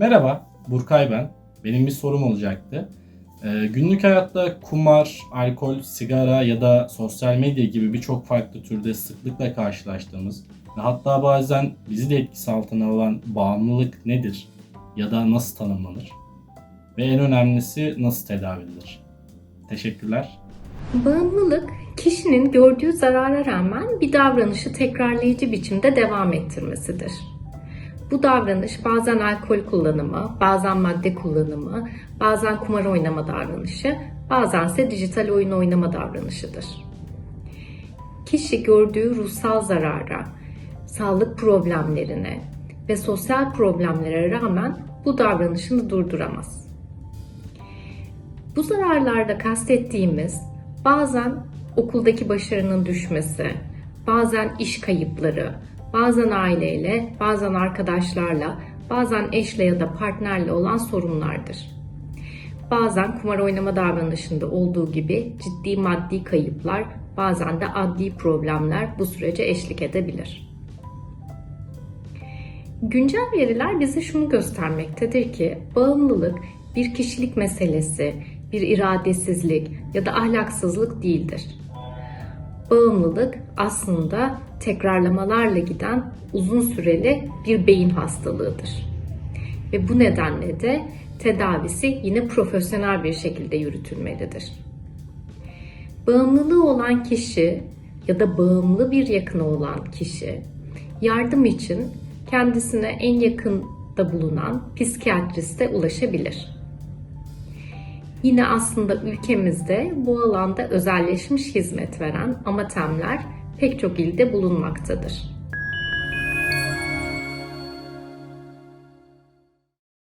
Merhaba, Burkay ben. Benim bir sorum olacaktı. Ee, günlük hayatta kumar, alkol, sigara ya da sosyal medya gibi birçok farklı türde sıklıkla karşılaştığımız ve hatta bazen bizi de etkisi altına alan bağımlılık nedir ya da nasıl tanımlanır? Ve en önemlisi nasıl tedavi edilir? Teşekkürler. Bağımlılık, kişinin gördüğü zarara rağmen bir davranışı tekrarlayıcı biçimde devam ettirmesidir. Bu davranış bazen alkol kullanımı, bazen madde kullanımı, bazen kumar oynama davranışı, bazense dijital oyun oynama davranışıdır. Kişi gördüğü ruhsal zarara, sağlık problemlerine ve sosyal problemlere rağmen bu davranışını durduramaz. Bu zararlarda kastettiğimiz bazen okuldaki başarının düşmesi, bazen iş kayıpları, bazen aileyle, bazen arkadaşlarla, bazen eşle ya da partnerle olan sorunlardır. Bazen kumar oynama davranışında olduğu gibi ciddi maddi kayıplar, bazen de adli problemler bu sürece eşlik edebilir. Güncel veriler bize şunu göstermektedir ki bağımlılık bir kişilik meselesi, bir iradesizlik ya da ahlaksızlık değildir. Bağımlılık aslında tekrarlamalarla giden uzun süreli bir beyin hastalığıdır. Ve bu nedenle de tedavisi yine profesyonel bir şekilde yürütülmelidir. Bağımlılığı olan kişi ya da bağımlı bir yakını olan kişi yardım için kendisine en yakında bulunan psikiyatriste ulaşabilir. Yine aslında ülkemizde bu alanda özelleşmiş hizmet veren amatemler pek çok ilde bulunmaktadır.